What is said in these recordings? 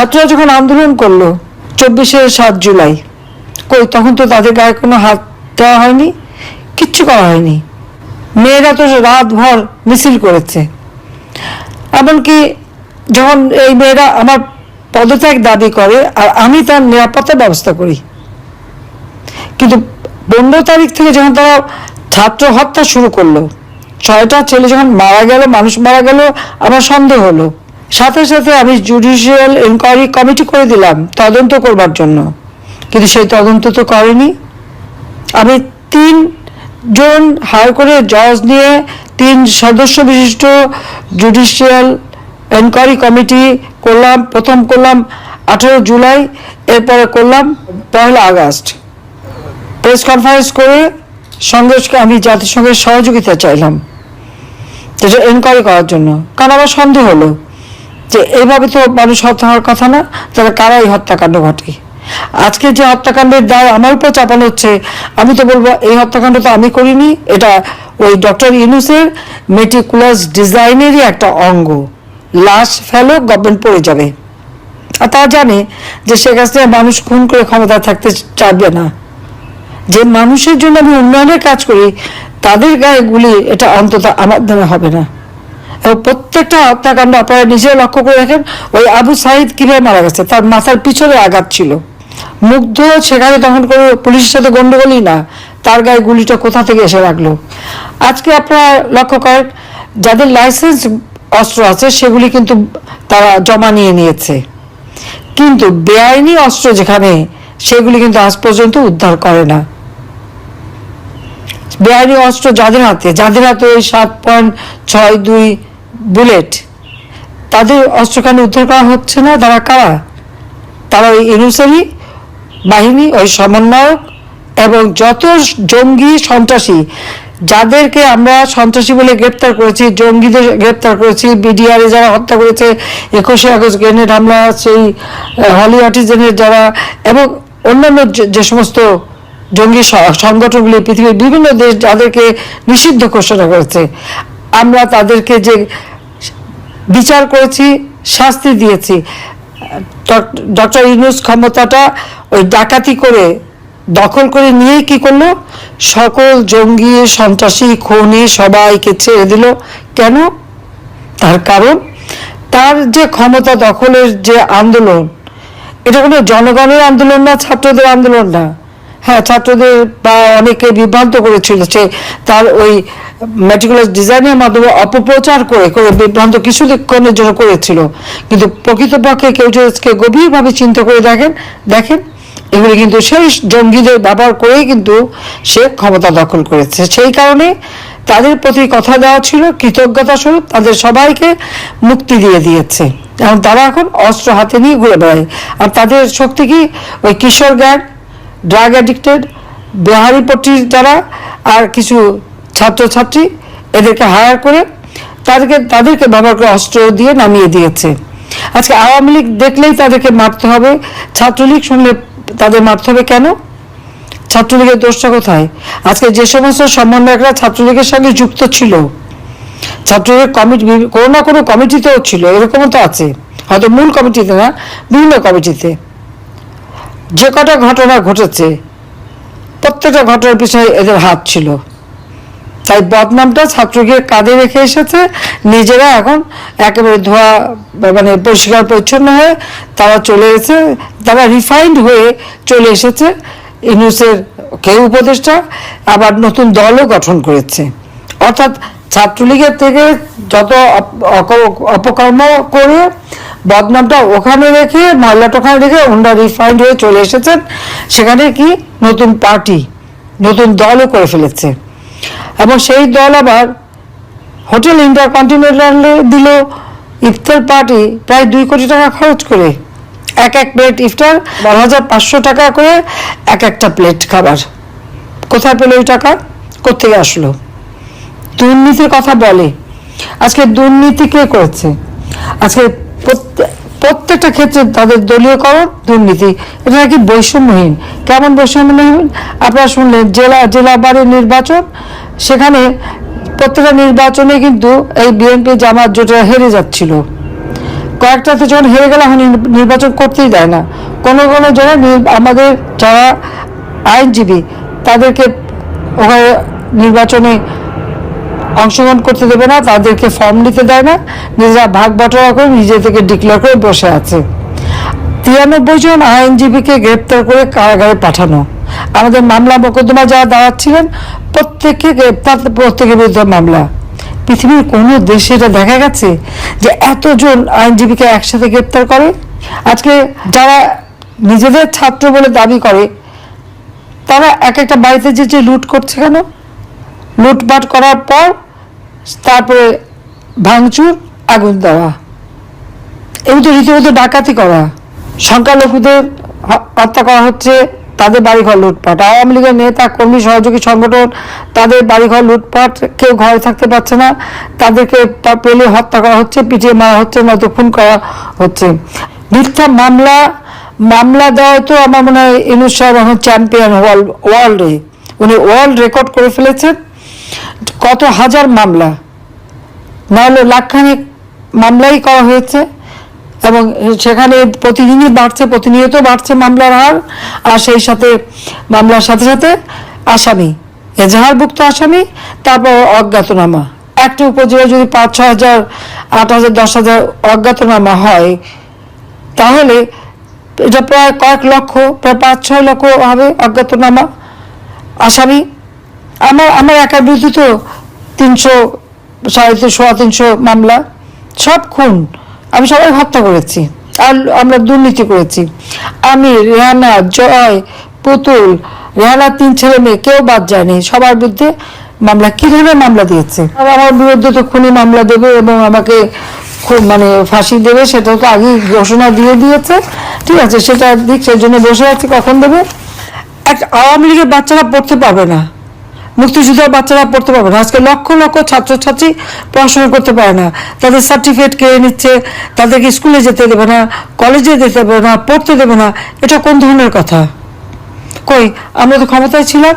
ছাত্ররা যখন আন্দোলন করল, চব্বিশে সাত জুলাই, কই, তখন তো তাদের গায়ে কোনো হাত দেওয়া হয়নি, কিচ্ছু করা হয়নি। মেয়েরা তো রাতভর মিছিল করেছে। এমনকি যখন এই মেয়েরা আমার পদত্যাগ দাবি করে, আর আমি তার নিরাপত্তার ব্যবস্থা করি। কিন্তু পনেরো তারিখ থেকে যখন তারা ছাত্র হত্যা শুরু করল, ছয়টা ছেলে যখন মারা গেল, মানুষ মারা গেল, আমার সন্দেহ হলো। সাথে সাথে আমি জুডিশিয়াল ইনকোয়ারি কমিটি করে দিলাম, তদন্ত করবার জন্য। কিন্তু সেই তদন্ত তো করেনি। আমি তিন জন হায়ার করে জজ নিয়ে তিন সদস্য বিশিষ্ট জুডিশিয়াল এনকোয়ারি কমিটি করলাম, প্রথম করলাম আঠেরো জুলাই, এরপরে করলাম পয়লা আগস্ট। প্রেস কনফারেন্স করে সঙ্গে আমি জাতিসংঘের সহযোগিতা চাইলাম এনকোয়ারি করার জন্য। কারণ আমার সন্দেহ হলো যে এইভাবে তো মানুষ হত্যা হওয়ার কথা না তাহলে কারা এই হত্যাকাণ্ড ঘটে? আজকে যে হত্যাকাণ্ডের দায় আমার উপর চাপানো হচ্ছে, আমি তো বলব এই হত্যাকাণ্ড তো আমি করিনি, এটা ওই ডক্টর ইউনুসের মেটিকুলাস ডিজাইনেরই একটা অঙ্গ। লাশ ফেলো, গভর্নমেন্ট পড়ে যাবে। আর তা জানে যে শেখ হাসিনা মানুষ খুন করে ক্ষমতা থাকতে চাইবে না। যে মানুষের জন্য আমি উন্নয়নের কাজ করি, তাদের গায়ে গুলি এটা অন্তত আমার দ্বারা হবে না। প্রত্যেকটা হত্যাকাণ্ড আপনারা নিজেও লক্ষ্য করে রাখেন ওই আবু সাইদ কীভাবে মারা গেছে? তার মাথার পিছনে আঘাত ছিল। মুগ্ধ সেখানে তখন কোনো পুলিশের সাথে গন্ডগোলই না। তার গায়ে গুলিটা কোথা থেকে এসে লাগল? আজকে আপনারা লক্ষ্য করেন, যাদের লাইসেন্স অস্ত্র আছে, সেগুলি কিন্তু তারা জমা নিয়ে নিয়েছে। কিন্তু বেআইনি অস্ত্র যেখানে, সেগুলি কিন্তু আজ পর্যন্ত উদ্ধার করে না। বেআইনি অস্ত্র যাদের হাতে? যাদের হাতে ওই সাত পয়েন্ট ছয় দুই বুলেট। তাদের অস্ত্র কেন উদ্ধার করা হচ্ছে না, তারা কারা? তারা ওই ইনুসারি বাহিনী, ওই সমন্বয়ক এবং যত জঙ্গি সন্ত্রাসী, যাদেরকে আমরা সন্ত্রাসী বলে গ্রেপ্তার করেছি, জঙ্গিদের গ্রেপ্তার করেছি, বিডিআরে যারা হত্যা করেছে, একুশে আগস্ট গ্রেনেড হামলা, সেই হলি আর্টিজেনের যারা এবং অন্যান্য যে সমস্ত জঙ্গি সংগঠনগুলি, পৃথিবীর বিভিন্ন দেশ যাদেরকে নিষিদ্ধ ঘোষণা করেছে, আমরা তাদেরকে যে বিচার করেছি, শাস্তি দিয়েছি। ডক্টর ইউনুস ক্ষমতাটা ওই ডাকাতি করে দখল করে নিয়ে কি করল? সকল জঙ্গি, সন্ত্রাসী, খুনি সবাইকে ছেড়ে দিল। কেন? তার কারণ, তার যে ক্ষমতা দখলের যে আন্দোলন, এটা কোনো জনগণের আন্দোলন না, ছাত্রদের আন্দোলন না। হ্যাঁ ছাত্রদের বা অনেকে বিভ্রান্ত করেছিল সে তার ওই ম্যাটিকুলাস ডিজাইনের মাধ্যমে অপপ্রচার করে করে বিভ্রান্ত কিছুক্ষণের জন্য করেছিল। কিন্তু প্রকৃতপক্ষে কেউ যদি গভীরভাবে চিন্তা করে দেখেন দেখেন, এগুলি কিন্তু সেই জঙ্গিদের ব্যবহার করেই কিন্তু সে ক্ষমতা দখল করেছে। সেই কারণে তাদের প্রতি কথা দেওয়া ছিল, কৃতজ্ঞতা স্বরূপ তাদের সবাইকে মুক্তি দিয়ে দিয়েছে। এবং তারা এখন অস্ত্র হাতে নিয়ে ঘুরে বেড়ায়। আর তাদের শক্তি কি? ওই কিশোর গ্যাং ড্রাগ অ্যাডিক্টেড বিহারি পট্টির যারা আর কিছু ছাত্রছাত্রী এদেরকে হায়ার করে তাদেরকে তাদেরকে ব্যবহার করে অস্ত্র দিয়ে নামিয়ে দিয়েছে। আজকে আওয়ামী লীগ দেখলেই তাদেরকে মারতে হবে। ছাত্রলীগ শুনলে তাদের মারতে হবে কেন? ছাত্রলীগের দোষটা কোথায়? আজকে যে সমস্ত সমন্বয়করা ছাত্রলীগের সঙ্গে যুক্ত ছিল, ছাত্রলীগের কমিটি কোনো না কোনো কমিটিতেও ছিল, এরকমও তো আছে। হয়তো মূল কমিটিতে না, বিভিন্ন কমিটিতে যে কটা ঘটনা ঘটেছে, প্রত্যেকটা ঘটনার পিছনে এদের হাত ছিল। তাই বদনামটা ছাত্রকে কাঁধে রেখে এসেছে, নিজেরা এখন একেবারে ধোয়া মানে পরিষ্কার পরিচ্ছন্ন হয়ে তারা চলে এসেছে, তারা রিফাইন্ড হয়ে চলে এসেছে। ইউনুসের কেউ উপদেষ্টা, আবার নতুন দলও গঠন করেছে। অর্থাৎ ছাত্রলীগের থেকে যত অপকর্ম করে বদনামটা ওখানে রেখে ময়লাটা রেখে ওনারা রিফাইন্ড হয়ে চলে এসেছেন। সেখানে কি নতুন পার্টি নতুন দলও করে ফেলেছে। এবং সেই দল আবার হোটেল ইন্টারকন্টিনেন্টালে দিল ইফতার পার্টি প্রায় দুই কোটি টাকা খরচ করে। এক এক প্লেট ইফতার, বারো হাজার পাঁচশো টাকা করে এক একটা প্লেট খাবার। কোথায় পেল ওই টাকা? কোথেকে আসলো? দুর্নীতির কথা বলে। আজকে দুর্নীতি কে করেছে? আজকে প্রত্যেকটা ক্ষেত্রে তাদের দলীয়করণ, দুর্নীতি। এটা নাকি বৈষম্যহীন। কেমন বৈষম্যহীন? আপনারা শুনলেন, জেলা জেলা বারের নির্বাচন, সেখানে প্রত্যেকটা নির্বাচনে কিন্তু এই বিএনপি জামাত জোটে হেরে যাচ্ছিল। কয়েকটাতে যখন হেরে গেলে এখন নির্বাচন করতেই দেয় না। কোনো কোনো নির- আমাদের যারা আইনজীবী, তাদেরকে ওখানে নির্বাচনে অংশগ্রহণ করতে দেবে না, তাদেরকে ফর্ম নিতে দেয় না, নিজেরা ভাগ বটরা করে নিজে থেকে ডিক্লেয়ার করে বসে আছে। তিরানব্বই জন আইনজীবীকে গ্রেপ্তার করে কারাগারে পাঠানো। আমাদের মামলা মোকদ্দমা যারা দাঁড়াচ্ছিলেন, প্রত্যেককে গ্রেপ্তার, প্রত্যেকের বিরুদ্ধে মামলা। পৃথিবীর কোনো দেশে এটা দেখা গেছে যে এতজন আইনজীবীকে একসাথে গ্রেপ্তার করে? আজকে যারা নিজেদের ছাত্র বলে দাবি করে, তারা এক একটা বাড়িতে যে যে লুট করছে কেন? লুটপাট করার পর তারপরে ভাঙচুর, আগুন দেওয়া। এগুলো তো রীতিমতো ডাকাতি করা। সংখ্যালঘুদের হত্যা করা হচ্ছে তাদের বাড়িঘর লুটপাট। আওয়ামী লীগের নেতা, কর্মী, সহযোগী সংগঠন তাদের বাড়িঘর লুটপাট, কেউ ঘরে থাকতে পারছে না। তাদেরকে পেলে হত্যা করা হচ্ছে, পিটিয়ে মারা হচ্ছে, নয়তো খুন করা হচ্ছে। মিথ্যা মামলা মামলা দেওয়া তো আমার মনে হয় ইনুস চ্যাম্পিয়ন ওয়ার্ল্ড, ওয়ার্ল্ডে। উনি ওয়ার্ল্ড রেকর্ড করে ফেলেছেন কত হাজার মামলা। নাহলে লাখখানেক মামলাই করা হয়েছে এবং সেখানে প্রতিদিনই বাড়ছে, প্রতিনিয়ত বাড়ছে মামলার হার, আর সেই সাথে মামলার সাথে সাথে আসামি, এজাহারভুক্ত আসামি, তারপর অজ্ঞাতনামা। একটা উপজেলায় যদি পাঁচ ছ হাজার, আট হাজার, দশ হাজার অজ্ঞাতনামা হয়, তাহলে এটা প্রায় কয়েক লক্ষ, প্রায় পাঁচ, ছয় লক্ষ হবে অজ্ঞাতনামা। আসামি? আমার আমার একার বিরুদ্ধে তো তিনশো, সাড়ে সোয়া তিনশো মামলা। সব খুন। আমি সবাই হত্যা করেছি। আর আমরা দুর্নীতি করেছি। আমি, রেহানা, জয়, পুতুল রেহানার তিন ছেলে মেয়ে, কেউ বাদ যায়নি। সবার বিরুদ্ধে মামলা। কি ধরনের মামলা দিয়েছে? আমার বিরুদ্ধে তো খুনি মামলা দেবে এবং আমাকে খুব মানে ফাঁসি দেবে, সেটা তো আগেই ঘোষণা দিয়ে দিয়েছে। ঠিক আছে, সেটা দিক সেই জন্য বসে আছি। কখন দেবে? এক আওয়ামী লীগের বাচ্চারা পড়তে পারবে না। মুক্তিযোদ্ধার বাচ্চারা পড়তে পারবে না। আজকে লক্ষ লক্ষ ছাত্রছাত্রী পড়াশোনা করতে পারে না। তাদের সার্টিফিকেট কেড়ে নিচ্ছে, তাদেরকে স্কুলে যেতে দেবে না কলেজে যেতে দেবে না, পড়তে দেবে না। এটা কোন ধরনের কথা? কই, আমরা তো ক্ষমতায় ছিলাম।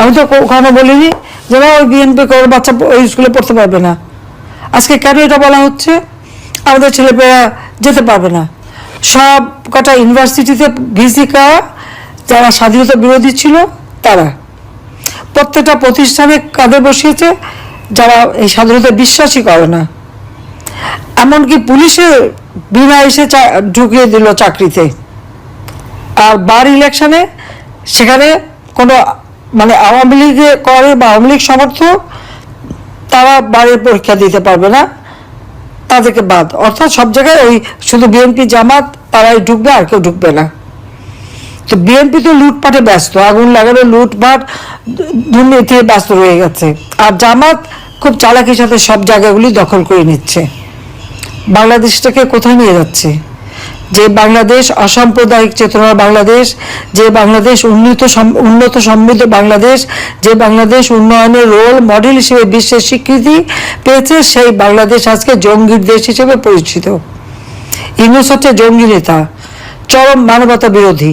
আমি তো কখনো বলিনি যে ওই বিএনপি করে, বাচ্চা ওই স্কুলে পড়তে পারবে না। আজকে কেন এটা বলা হচ্ছে? আমাদের ছেলেমেয়েরা যেতে পারবে না। সব কটা ইউনিভার্সিটিতে ভিসি কারা যারা স্বাধীনতা বিরোধী ছিল, তারা। প্রত্যেকটা প্রতিষ্ঠানে কাঁধে বসিয়েছে? যারা এই স্বাধীনতা বিশ্বাসই করে না। এমনকি পুলিশে বিনা এসে ঢুকিয়ে দিল চাকরিতে। আর বার ইলেকশনে সেখানে কোনো মানে আওয়ামী লীগে করে বা আওয়ামী লীগ সমর্থক, তারা বাড়ির পরীক্ষা দিতে পারবে না। তাদেরকে বাদ। অর্থাৎ সব জায়গায় ওই শুধু বিএনপি জামাত, তারাই ঢুকবে আর কেউ ঢুকবে না। তো বিএনপি তো লুটপাটে ব্যস্ত, আগুন লাগানো লুটপাট দুর্নীতি ব্যস্ত রয়ে গেছে। আর জামাত খুব চালাকির সাথে সব জায়গাগুলি দখল করে নিচ্ছে। বাংলাদেশটাকে কোথায় নিয়ে যাচ্ছে? যে বাংলাদেশ অসাম্প্রদায়িক চেতনার বাংলাদেশ, যে বাংলাদেশ উন্নত উন্নত সমৃদ্ধ বাংলাদেশ, যে বাংলাদেশ উন্নয়নের রোল মডেল হিসেবে বিশ্বের স্বীকৃতি পেয়েছে, সেই বাংলাদেশ আজকে জঙ্গির দেশ হিসেবে পরিচিত। ইউনুস হচ্ছে জঙ্গি নেতা, চরম মানবতা বিরোধী।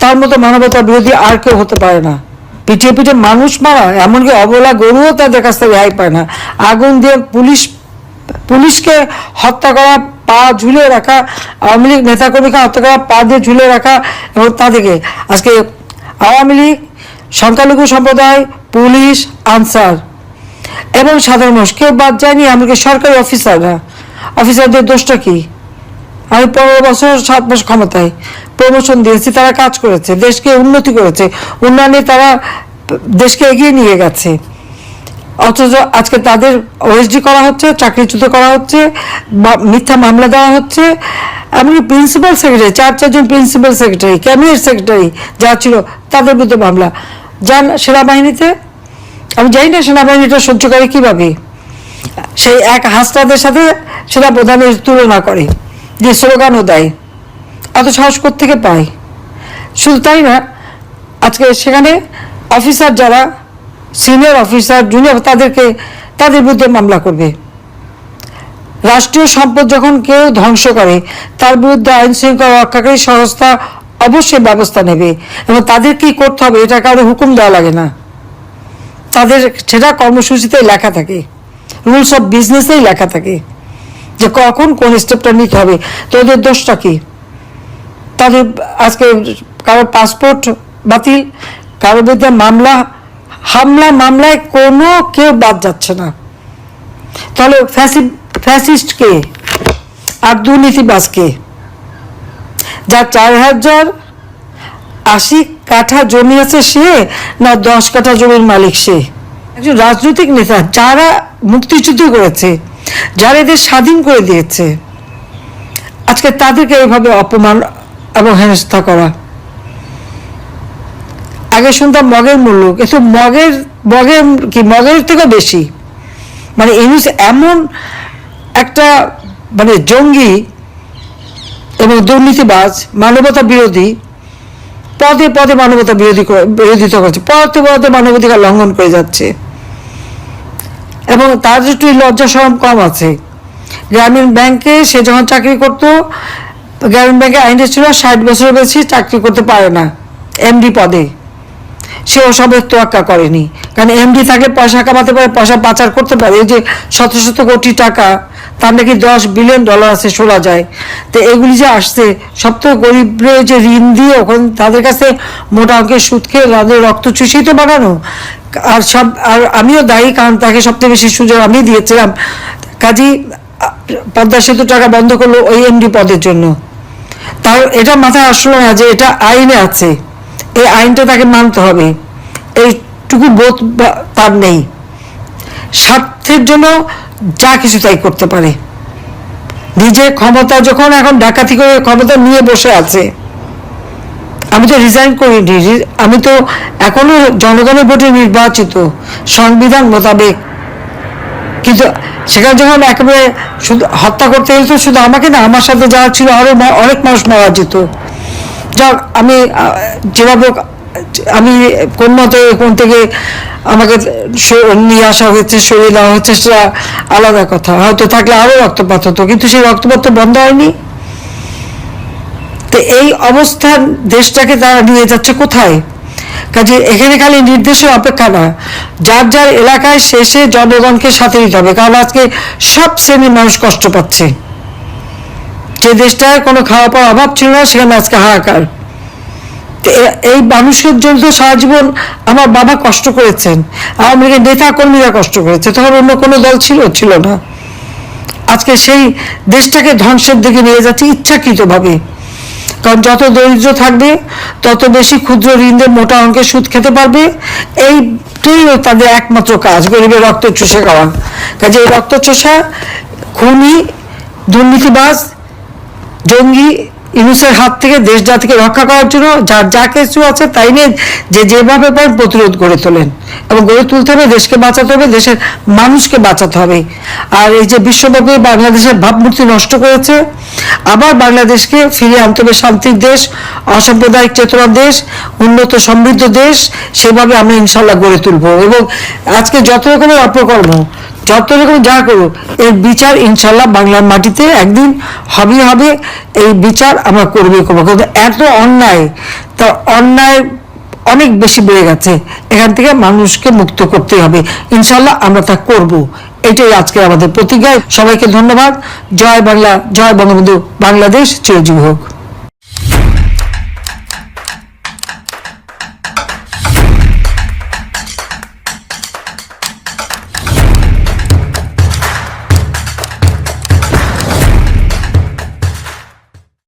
তার মতো মানবতা বিরোধী আর কেউ হতে পারে না। পিঠে পিঠে মানুষ মারা, এমনকি অবলা গরুও তাদের কাছ থেকে রেহাই পায় না। আগুন দিয়ে পুলিশ, পুলিশকে হত্যা করা, পা ঝুলে রাখা, আওয়ামী লীগ নেতাকর্মীকে হত্যা করা, পা দিয়ে ঝুলে রাখা এবং তাদেরকে আজকে আওয়ামী লীগ, সংখ্যালঘু সম্প্রদায়, পুলিশ, আনসার এবং সাধারণ মানুষ, কেউ বাদ যায়নি, এমনকি সরকারি অফিসাররা। অফিসারদের দোষটা কি? আমি পনেরো বছর, সাত মাস ক্ষমতায়। প্রমোশন দিয়েছি, তারা কাজ করেছে, দেশকে উন্নতি করেছে। উন্নয়নে তারা দেশকে এগিয়ে নিয়ে গেছে। অথচ আজকে তাদের ওএসডি করা হচ্ছে, চাকরিচ্যুত করা হচ্ছে মিথ্যা মামলা দেওয়া হচ্ছে। এমনকি প্রিন্সিপাল সেক্রেটারি চার, চারজন প্রিন্সিপাল সেক্রেটারি ক্যাবিনেট সেক্রেটারি যা ছিল, তাদের বিরুদ্ধে মামলা। যান সেনাবাহিনীতে? আমি জানি না সেনাবাহিনীটা সহ্য করে কীভাবে। সেই এক হাসনাদের সাথে সেনা প্রধানের তুলনা করে। যে স্লোগানও দেয় এত সাহস থেকে পায়? শুধু তাই না, আজকে সেখানে অফিসার যারা, সিনিয়র অফিসার, জুনিয়র, তাদেরকে, তাদের বিরুদ্ধে মামলা করবে। রাষ্ট্রীয় সম্পদ যখন কেউ ধ্বংস করে, তার বিরুদ্ধে আইন শৃঙ্খলা রক্ষাকারী সংস্থা অবশ্যই ব্যবস্থা নেবে এবং তাদের কি করতে হবে, এটা কারও হুকুম দেওয়া লাগে না। তাদের সেটা কর্মসূচিতে লেখা থাকে, রুলস অফ বিজনেসেই লেখা থাকে। যে কখন কোন স্টেপটা নিতে হবে তো ওদের দোষটা কি? তাদের আজকে কারোর পাসপোর্ট বাতিল কারোর বিরুদ্ধে মামলা, হামলা, মামলায় কোনো কেউ বাদ যাচ্ছে না। তাহলে ফ্যাসি ফ্যাসিস্ট কে আর দুর্নীতিবাজ কে? যার চার হাজার আশি কাঠা জমি আছে সে না দশ কাঠা জমির মালিক সে? একজন রাজনৈতিক নেতা যারা মুক্তিযুদ্ধ করেছে যারা এদের স্বাধীন করে দিয়েছে, আজকে তাদেরকে এইভাবে অপমান এবং হেনস্থা করা। আগে শুনতাম মগের মূল্য, কিন্তু মগের মগের কি, মগের থেকেও বেশি। মানে ইউনুস এমন একটা মানে জঙ্গি এবং দুর্নীতিবাজ, মানবতা বিরোধী, পদে পদে মানবতা বিরোধী বিরোধিতা করছে, পদে পদে মানবাধিকার লঙ্ঘন করে যাচ্ছে। এবং তার একটু লজ্জা সরম কম আছে। গ্রামীণ ব্যাংকে সে যখন চাকরি করতো, গ্রামীণ ব্যাংকে আইনটা ছিল, ষাট বছরের বেশি চাকরি করতে পারে না এমডি পদে। সে ওসবের তোয়াক্কা করেনি। কারণ এমডি থাকলে পয়সা কামাতে পারে, পয়সা পাচার করতে পারে। এই যে শত শত কোটি টাকা, তার নাকি দশ বিলিয়ন ডলার আছে, শোনা যায়। তো এগুলি যে আসছে, সব তো গরিবরে যে ঋণ দিয়ে ওখানে তাদের কাছে মোটা অঙ্কের সুদ খেয়ে তাদের রক্ত চুষিত বানানো। আর সব, আর আমিও দায়ী, কারণ তাকে সবথেকে বেশি সুযোগ আমি দিয়েছিলাম। কাজী, পদ্মা সেতু টাকা বন্ধ করল ওই এমডি পদের জন্য। তার, এটা মাথায় আসলো না যে এটা আইনে আছে। এই আইনটা তাকে মানতে হবে। এইটুকু বোধ তার নেই। স্বার্থের জন্য যা কিছু তাই করতে পারে। নিজের ক্ষমতা যখন এখন ডাকাতি করে ক্ষমতা নিয়ে বসে আছে আমি তো রিজাইন করিনি আমি তো এখনও জনগণের ভোটে নির্বাচিত, সংবিধান মোতাবেক। কিন্তু সেখানে যখন একেবারে শুধু হত্যা করতে তো শুধু আমাকে না, আমার সাথে যারা ছিল, আরও মা- অনেক মানুষ মারা যেত। যাক, আমি যেভাবে আমি কোন মতে কোন থেকে আমাকে নিয়ে আসা হয়েছে, সরিয়ে দেওয়া হচ্ছে সেটা আলাদা কথা। হয়তো থাকলে আরও রক্তপাত হতো, কিন্তু সেই রক্তপাত তো বন্ধ হয়নি। এই অবস্থান দেশটাকে তারা নিয়ে যাচ্ছে কোথায়? কাজে এখানে খালি নির্দেশের অপেক্ষা না, যার যার এলাকায় শেষে জনগণকে সাথে নিতে হবে, কারণ আজকে সব শ্রেণির মানুষ কষ্ট পাচ্ছে। যে দেশটায় কোনো খাওয়া পাওয়া অভাব ছিল না, সেখানে আজকে হাহাকার। এই মানুষের জন্য তো সারা জীবন আমার বাবা কষ্ট করেছেন, আওয়ামী লীগের নেতা কর্মীরা কষ্ট করেছে, তখন অন্য কোনো দল ছিল ছিল না। আজকে সেই দেশটাকে ধ্বংসের দিকে নিয়ে যাচ্ছে ইচ্ছাকৃতভাবে। কারণ যত দরিদ্র থাকবে, তত বেশি ক্ষুদ্র ঋণদের মোটা অঙ্কের সুদ খেতে পারবে। এইটাই তাদের একমাত্র কাজ, গরিবের রক্ত চষে খাওয়া কাজে এই রক্ত চষা খুনি, দুর্নীতিবাজ, জঙ্গি ইউনুসের হাত থেকে দেশ জাতিকে রক্ষা করার জন্য যার যা কিছু আছে তাই নিয়ে যে যেভাবে পারেন প্রতিরোধ গড়ে তোলেন এবং গড়ে তুলতে হবে, দেশকে বাঁচাতে হবে, দেশের মানুষকে বাঁচাতে হবে। আর এই যে বিশ্বব্যাপী বাংলাদেশের ভাবমূর্তি নষ্ট করেছে, আবার বাংলাদেশকে ফিরিয়ে আনতে হবে শান্তির দেশ, অসাম্প্রদায়িক চেতনার দেশ, উন্নত সমৃদ্ধ দেশ, সেভাবে আমরা ইনশাল্লাহ গড়ে তুলব। এবং আজকে যত রকমের অপকর্ম, যত রকম যা করুক, এর বিচার ইনশাল্লাহ বাংলার মাটিতে একদিন হবে হবে। এই বিচার আমরা করবে করব। কিন্তু এত অন্যায়, তা অন্যায় অনেক বেশি বেড়ে গেছে। এখান থেকে মানুষকে মুক্ত করতে হবে। ইনশাল্লাহ আমরা তা করব। এটাই আজকে আমাদের প্রতিজ্ঞা। সবাইকে ধন্যবাদ। জয় বাংলা, জয় বঙ্গবন্ধু। বাংলাদেশ চিরজীবী হোক।